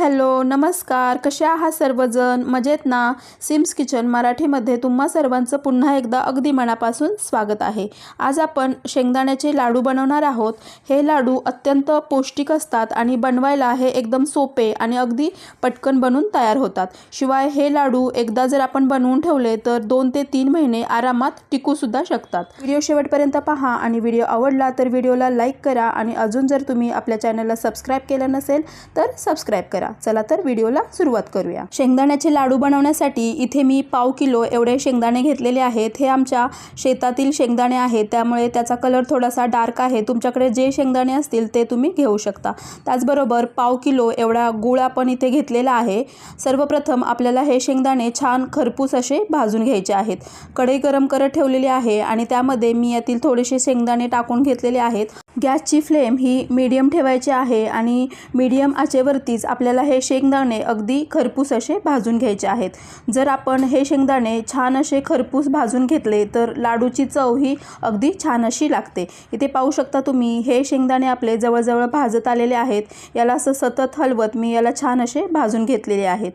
Hello नमस्कार. कसे आहात सर्वजण? मजेत ना? सिम्स किचन मराठीमध्ये तुम्हा सर्वांचं पुन्हा एकदा अगदी मनापासून स्वागत आहे. आज आपण शेंगदाण्याचे लाडू बनवणार आहोत. हे लाडू अत्यंत पौष्टिक असतात आणि बनवायला हे एकदम सोपे आणि अगदी पटकन बनून तयार होतात. शिवाय हे लाडू एकदा जर आपण बनवून ठेवले तर दोन ते तीन महिने आरामात टिकूसुद्धा शकतात. व्हिडिओ शेवटपर्यंत पहा आणि व्हिडिओ आवडला तर व्हिडिओला लाईक करा आणि अजून जर तुम्ही आपल्या चॅनलला सबस्क्राईब केलं नसेल तर सबस्क्राईब करा. चला तर व्हिडिओला सुरुवात करूया. शेंगदाण्याचे लाडू बनवण्यासाठी इथे मी पाव किलो एवढे शेंगदाणे घेतलेले आहेत. हे आमच्या शेतातील शेंगदाणे आहेत. त्यामुळे त्याचा कलर थोडासा डार्क आहे. तुमच्याकडे जे शेंगदाणे असतील ते तुम्ही घेऊ शकता. त्याचबरोबर पाव किलो एवढा गूळ आपण इथे घेतलेला आहे. सर्वप्रथम आपल्याला हे शेंगदाणे छान खरपूस असे भाजून घ्यायचे आहेत. कढई गरम करत ठेवलेली आहे आणि त्यामध्ये मी यातील थोडेसे शेंगदाणे टाकून घेतलेले आहेत. गॅसची फ्लेम ही मीडियम ठेवायची आहे आणि मीडियम आचेवरतीच आपल्याला हे शेंगदाणे अगदी खरपूस असे भाजून घ्यायचे आहेत. जर आपण हे शेंगदाणे छान असे खरपूस भाजून घेतले तर लाडूची चव ही अगदी छान अशी लागते. इथे पाहू शकता तुम्ही हे शेंगदाणे आपले जवळजवळ भाजत आलेले आहेत. याला असं सतत हलवत मी याला छान असे भाजून घेतलेले आहेत.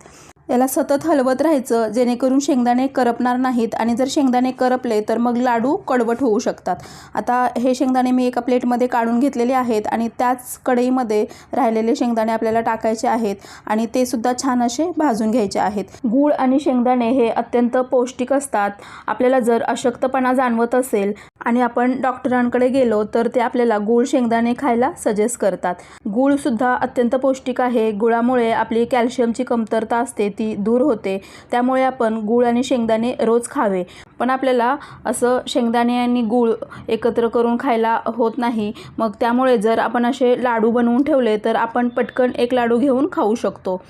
याला सतत हलवत राहायचं जेणेकरून शेंगदाणे करपणार नाहीत आणि जर शेंगदाणे करपले तर मग लाडू कडवट होऊ शकतात. आता हे शेंगदाणे मी एका प्लेटमध्ये काढून घेतलेले आहेत आणि त्याच कढईमध्ये राहिलेले शेंगदाणे आपल्याला टाकायचे आहेत आणि ते सुद्धा छान असे भाजून घ्यायचे आहेत. गूळ आणि शेंगदाणे हे अत्यंत पौष्टिक असतात. आपल्याला जर अशक्तपणा जाणवत असेल आणि आपण डॉक्टरांकडे गेलो तर ते आपल्याला गूळ शेंगदाणे खायला सजेस्ट करतात. गूळसुद्धा अत्यंत पौष्टिक आहे. गुळामुळे आपली कॅल्शियमची कमतरता असते ती दूर होते. त्यामुळे आपण गूळ आणि शेंगदाणे रोज खावे. पण आपल्याला असं शेंगदाणे आणि गूळ एकत्र करून खायला होत नाही. मग त्यामुळे जर आपण असे लाडू बनवून ठेवले तर आपण पटकन एक लाडू घेऊन खाऊ शकतो.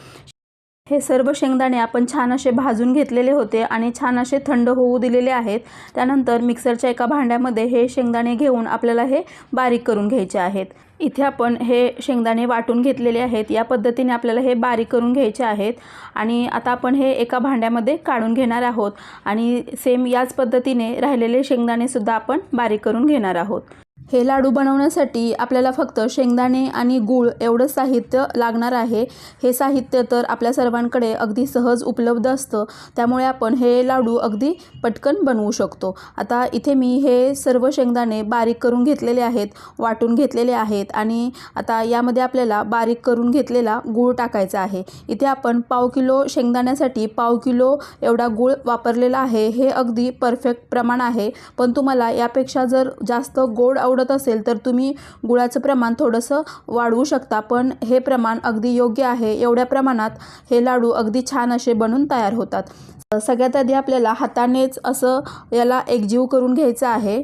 हे सर्व शेंगदाणे आपण छान असे भाजून घेतलेले होते आणि छान असे थंड होऊ दिलेले आहेत. त्यानंतर मिक्सरच्या एका भांड्यामध्ये हे शेंगदाणे घेऊन आपल्याला हे बारीक करून घ्यायचे आहेत. इथे आपण हे शेंगदाणे वाटून घेतलेले आहेत. या पद्धतीने आपल्याला हे बारीक करून घ्यायचे आहेत. आणि आता आपण हे एका भांड्यामध्ये काढून घेणार आहोत. आणि सेम याच पद्धतीने राहिलेले शेंगदाणेसुद्धा आपण बारीक करून घेणार आहोत. हे लाडू बनवण्यासाठी आपल्याला फक्त शेंगदाणे आणि गूळ एवढं साहित्य लागणार आहे. हे साहित्य तर आपल्या सर्वांकडे अगदी सहज उपलब्ध असतं. त्यामुळे आपण हे लाडू अगदी पटकन बनवू शकतो. आता इथे मी हे सर्व शेंगदाणे बारीक करून घेतलेले आहेत वाटून घेतलेले आहेत आणि आता यामध्ये आपल्याला बारीक करून घेतलेला गूळ टाकायचा आहे. इथे आपण पाव किलो शेंगदाण्यासाठी पाव किलो एवढा गूळ वापरलेला आहे. हे अगदी परफेक्ट प्रमाण आहे. पण तुम्हाला यापेक्षा जर जास्त गोड आवडत असेल तर तुम्ही गुळाचं प्रमाण थोडंसं वाढवू शकता. पण हे प्रमाण अगदी योग्य आहे. एवढ्या प्रमाणात हे लाडू अगदी छान असे बनून तयार होतात. सगळ्यात आधी आपल्याला हातानेच असं याला एकजीव करून घ्यायचं आहे.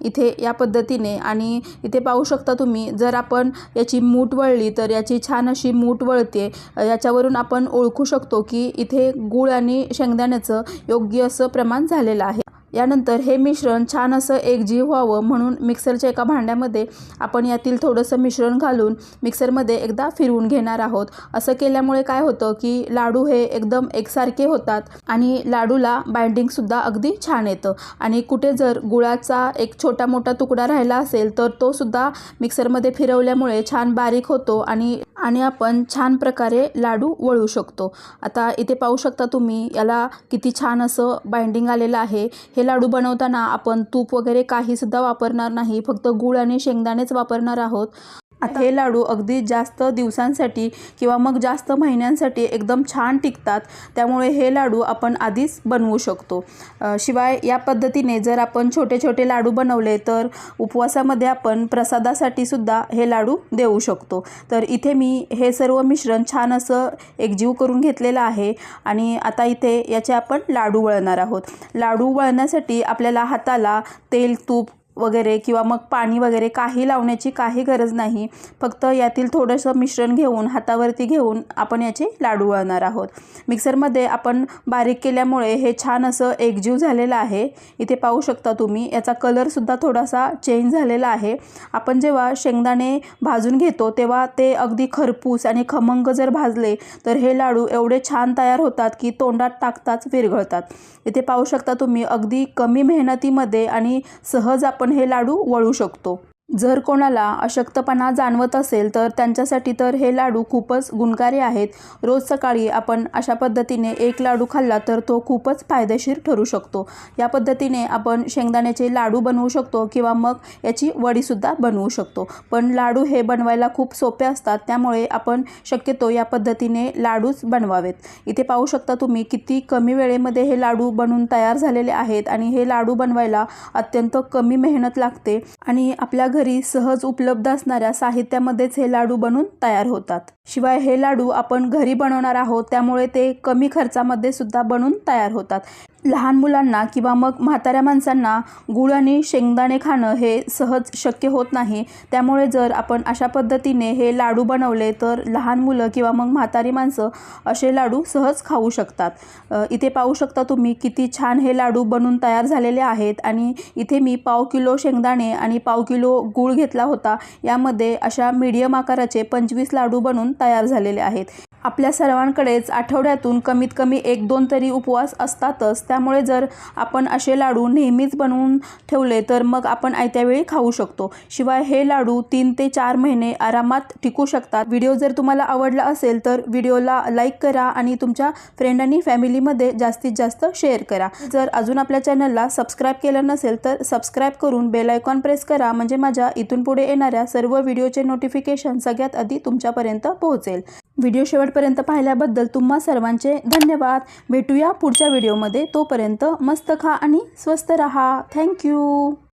इथे या पद्धतीने आणि इथे पाहू शकता तुम्ही जर आपण याची मूठ वळली तर याची छान अशी मूठ वळते. याच्यावरून आपण ओळखू शकतो की इथे गूळ आणि शेंगदाण्याचं योग्य असं प्रमाण झालेलं आहे. यानंतर हे मिश्रण छान असं एकजीव व्हावं म्हणून मिक्सरच्या एका भांड्यामध्ये आपण यातील थोडंसं मिश्रण घालून मिक्सरमध्ये एकदा फिरवून घेणार आहोत. असं केल्यामुळे काय होतं की लाडू हे एकदम एकसारखे होतात आणि लाडूला बाइंडिंगसुद्धा अगदी छान येतं. आणि कुठे जर गुळाचा एक छोटा मोठा तुकडा राहिला असेल तर तो सुद्धा मिक्सरमध्ये फिरवल्यामुळे छान बारीक होतो आणि आणि आपण छान प्रकारे लाडू वळू शकतो. आता इथे पाहू शकता तुम्ही याला किती छान असं बाइंडिंग आलेलं आहे. हे लाडू बनवताना आपण तूप वगैरे काहीसुद्धा वापरणार नाही फक्त गूळ आणि शेंगदाणेच वापरणार आहोत. आता हे लाडू अगदी जास्त दिवसांसाठी किंवा मग जास्त महिन्यांसाठी एकदम छान टिकतात. त्यामुळे हे लाडू आपण आधीच बनवू शकतो. शिवाय या पद्धतीने जर आपण छोटे छोटे लाडू बनवले तर उपवासामध्ये आपण प्रसादासाठी सुद्धा हे लाडू देऊ शकतो. तर इथे मी हे सर्व मिश्रण छान असं एकजीव करून घेतलेलं आहे आणि आता इथे याचे आपण लाडू वळणार आहोत. लाडू वळण्यासाठी आपल्याला हाताला तेल तूप वगैरे किंवा मग पाणी वगैरे काही लावण्याची काही गरज नाही. फक्त यातील थोडंसं मिश्रण घेऊन हातावरती घेऊन आपण याचे लाडू वळणार आहोत. मिक्सरमध्ये आपण बारीक केल्यामुळे हे छान असं एकजीव झालेलं आहे. इथे पाहू शकता तुम्ही याचा कलरसुद्धा थोडासा चेंज झालेला आहे. आपण जेव्हा शेंगदाणे भाजून घेतो तेव्हा ते अगदी खरपूस आणि खमंग जर भाजले तर हे लाडू एवढे छान तयार होतात की तोंडात टाकताच विरघळतात. इथे पाहू शकता तुम्ही अगदी कमी मेहनतीमध्ये आणि सहज आपण हे लाडू वळू शकतो. जर कोणाला अशक्तपणा जाणवत असेल तर त्यांच्यासाठी तर हे लाडू खूपच गुणकारी आहेत. रोज सकाळी आपण अशा पद्धतीने एक लाडू खाल्ला तर तो खूपच फायदेशीर ठरू शकतो. या पद्धतीने आपण शेंगदाण्याचे लाडू बनवू शकतो किंवा मग याची वडीसुद्धा बनवू शकतो. पण लाडू हे बनवायला खूप सोपे असतात त्यामुळे आपण शक्यतो या पद्धतीने लाडूच बनवावेत. इथे पाहू शकता तुम्ही किती कमी वेळेमध्ये हे लाडू बनवून तयार झालेले आहेत आणि हे लाडू बनवायला अत्यंत कमी मेहनत लागते आणि आपल्या घरी सहज उपलब्ध असणाऱ्या साहित्यामध्येच हे लाडू बनून तयार होतात. शिवाय हे लाडू आपण घरी बनवणार आहोत त्यामुळे ते कमी खर्चामध्ये सुद्धा बनून तयार होतात. लहान मुलांना किंवा मग म्हाताऱ्या माणसांना गुळ आणि शेंगदाणे खाणं हे सहज शक्य होत नाही. त्यामुळे जर आपण अशा पद्धतीने हे लाडू बनवले तर लहान मुलं किंवा मग म्हातारी माणसं असे लाडू सहज खाऊ शकतात. इथे पाहू शकता तुम्ही किती छान हे लाडू बनून तयार झालेले आहेत आणि इथे मी पाव किलो शेंगदाणे आणि पाव किलो गूळ घेतला होता. यामध्ये अशा मीडियम आकाराचे पंचवीस लाडू बनून तयार झालेले आहेत. आपल्या सर्वांकडेच आठवड्यातून कमीत कमी एक दोन तरी उपवास असतातच. त्यामुळे जर आपण असे लाडू नेहमीच बनवून ठेवले तर मग आपण आयत्यावेळी खाऊ शकतो. शिवाय हे लाडू तीन ते चार महिने आरामात टिकू शकतात. व्हिडिओ जर तुम्हाला आवडला असेल तर व्हिडिओला लाईक करा आणि तुमच्या फ्रेंड आणि फॅमिलीमध्ये जास्तीत जास्त शेअर करा. जर अजून आपल्या चॅनलला सबस्क्राईब केलं नसेल तर सबस्क्राईब करून बेलायकॉन प्रेस करा. म्हणजे माझ्या माझ्या इथून पुढे येणाऱ्या सर्व व्हिडिओचे नोटिफिकेशन सगळ्यात आधी तुमच्यापर्यंत पोहोचेल. व्हिडिओ शेवटपर्यंत पाहिल्याबद्दल तुम्हा सर्वांचे धन्यवाद. भेटूया पुढच्या व्हिडिओमध्ये. तोपर्यंत मस्त खा आणि स्वस्त रहा. थँक्यू